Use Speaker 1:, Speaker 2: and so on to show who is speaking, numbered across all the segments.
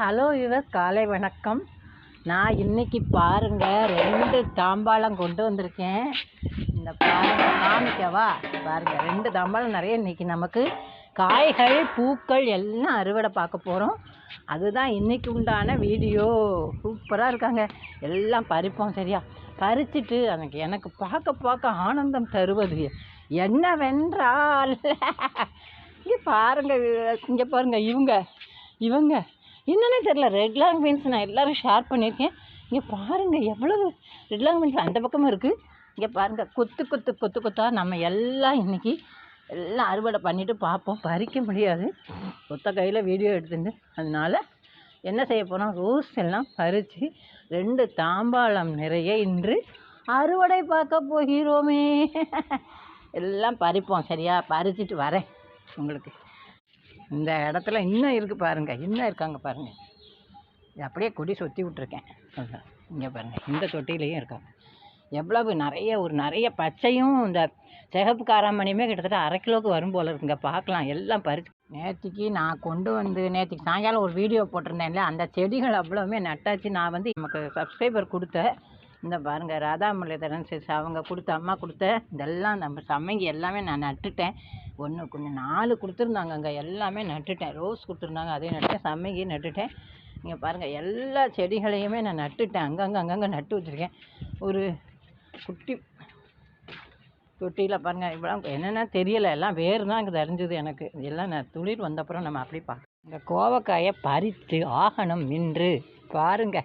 Speaker 1: Hello யுவஸ் காலை வணக்கம். நான் இன்னைக்கு பாருங்க ரெண்டு தாம்பாளம் கொண்டு வந்திருக்கேன். இந்த பாருங்க காமிக்கவா? பாருங்கள் ரெண்டு தாம்பாளம் நிறைய இன்றைக்கி நமக்கு. காய்கள் பூக்கள் எல்லாம் அறுவடை பார்க்க போகிறோம் அதுதான் இன்றைக்கி உண்டான வீடியோ. சூப்பராக இருக்காங்க. எல்லாம் பறிப்போம் சரியா? பறிச்சுட்டு எனக்கு எனக்கு பார்க்க பார்க்க ஆனந்தம் தருவது என்னவென்றால் இங்கே பாருங்கள் இங்கே பாருங்க இவங்க இவங்க என்னன்னே தெரில ரெட் லாங் பீன்ஸ் நான் எல்லோரும் ஷேர் பண்ணியிருக்கேன். இங்கே பாருங்கள் எவ்வளவு ரெட் லாங் பீன்ஸ் அந்த பக்கமும் இருக்குது இங்கே பாருங்கள் கொத்து கொத்து கொத்து கொத்தாக நம்ம எல்லாம் இன்னைக்கு எல்லாம் அறுவடை பண்ணிட்டு பார்ப்போம். பறிக்க முடியாது. கொத்த கையில் வீடியோ எடுத்துட்டு அதனால என்ன செய்ய போகிறோம் ரோஸ் எல்லாம் பறித்து ரெண்டு தாம்பாளம் நிறைய இன்று அறுவடை பார்க்க போகிறோமே. எல்லாம் பறிப்போம். சரியா? பறிச்சிட்டு வரேன் உங்களுக்கு. இந்த இடத்துல இன்னும் இருக்குது பாருங்கள் இன்னும் இருக்காங்க பாருங்கள் இது அப்படியே கொடி சுற்றி விட்ருக்கேன் இங்கே பாருங்கள் இந்த தொட்டிலையும் இருக்காங்க. எவ்வளவு நிறைய ஒரு நிறைய பச்சையும் இந்த சிகப்பு காராமணியுமே கிட்டத்தட்ட அரை கிலோவுக்கு வரும் போல இருக்குங்க பார்க்கலாம். எல்லாம் பறிச்சு நேற்றுக்கு நான் கொண்டு வந்து நேற்றுக்கு சாயங்காலம் ஒரு வீடியோ போட்டிருந்தேன்ல அந்த செடிகள் அவ்வளவுமே நட்டாச்சு. நான் வந்து நமக்கு சப்ஸ்கிரைபர் கொடுத்தேன் இந்த பாருங்க ராதா முரளிதரன் சிஸ் அவங்க கொடுத்த அம்மா கொடுத்த இதெல்லாம் நம்ம சமைங்க எல்லாமே நான் நட்டுட்டேன். ஒன்று கொஞ்சம் நாலு கொடுத்துருந்தாங்க அங்கே எல்லாமே நட்டுட்டேன். ரோஸ் கொடுத்துருந்தாங்க அதையும் நட்டுட்டேன் சமைங்கி நட்டுட்டேன். இங்கே பாருங்கள் எல்லா செடிகளையுமே நான் நட்டுட்டேன். அங்கங்கே அங்கங்கே நட்டு வச்சுருக்கேன். ஒரு குட்டி தொட்டியில் பாருங்கள் இவ்வளோ என்னென்ன தெரியலை. எல்லாம் வேறு தான் இங்கே தெரிஞ்சது எனக்கு. எல்லாம் நான் துளிர் வந்தப்புறம் நம்ம அப்படி பார்க்க இந்த கோவக்காயை பறித்து ஆகணும் நின்று பாருங்க.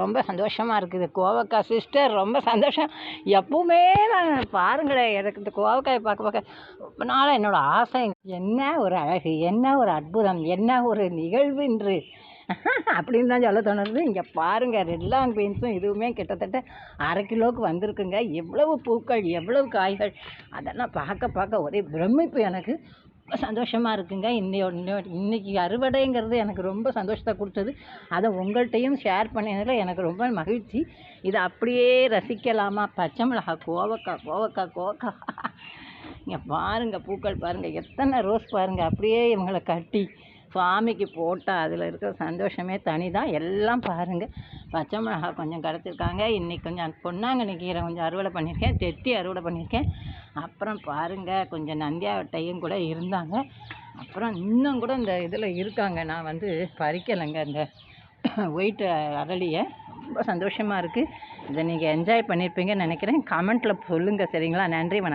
Speaker 1: ரொம்ப சந்தோஷமாக இருக்குது. கோவக்காய் சிஸ்டர் ரொம்ப சந்தோஷம். எப்பவுமே நான் பாருங்களேன் எனக்கு இந்த கோவக்காயை பார்க்க பார்க்க. ரொம்ப நாளாக என்னோடய ஆசை என்ன ஒரு அழகு என்ன ஒரு அற்புதம் என்ன ஒரு நிகழ்வு என்று அப்படின்னு தான் சொல்ல தோணுது. இங்கே பாருங்கள் ரெட்லாங் பீன்ஸும் இதுவுமே கிட்டத்தட்ட அரை கிலோவுக்கு வந்திருக்குங்க. எவ்வளவு பூக்கள் எவ்வளவு காய்கள் அதெல்லாம் பார்க்க பார்க்க ஒரே பிரமிப்பு எனக்கு. ரொம்ப சந்தோஷமாக இருக்குங்க. இன்னைய இன்னையோ- இன்னைக்கு அறுவடைங்கிறது எனக்கு ரொம்ப சந்தோஷத்தை கொடுத்தது. அதை உங்கள்கிட்டையும் ஷேர் பண்ணதில் எனக்கு ரொம்ப மகிழ்ச்சி. இதை அப்படியே ரசிக்கலாமா? பச்சை மிளகாய் கோவக்காய் கோவக்காய் கோவக்காய். இங்கே பாருங்கள் பூக்கள் பாருங்கள் எத்தனை ரோஸ் பாருங்கள் அப்படியே இவங்களை கட்டி சுவாமிக்கு போட்டால் அதில் இருக்கிற சந்தோஷமே தனி தான் எல்லாம் பாருங்கள் பச்சை மிளகாய் கொஞ்சம் கிடச்சிருக்காங்க இன்றைக்கி கொஞ்சம் பொன்னாங்கண்ணி கீரை கொஞ்சம் அறுவடை பண்ணியிருக்கேன். தெத்தி அறுவடை பண்ணியிருக்கேன். அப்புறம் பாருங்கள் கொஞ்சம் நந்தியாவட்டையும் கூட இருந்தாங்க. அப்புறம் இன்னும் கூட இந்த இதில் இருக்காங்க. நான் வந்து பறிக்கலைங்க இந்த ஒயிட் அரளியை. ரொம்ப சந்தோஷமாக இருக்குது இதை நீங்கள் என்ஜாய் பண்ணியிருப்பீங்கன்னு நினைக்கிறேன். கமெண்ட்டில் சொல்லுங்கள் சரிங்களா? நன்றி வணக்கம்.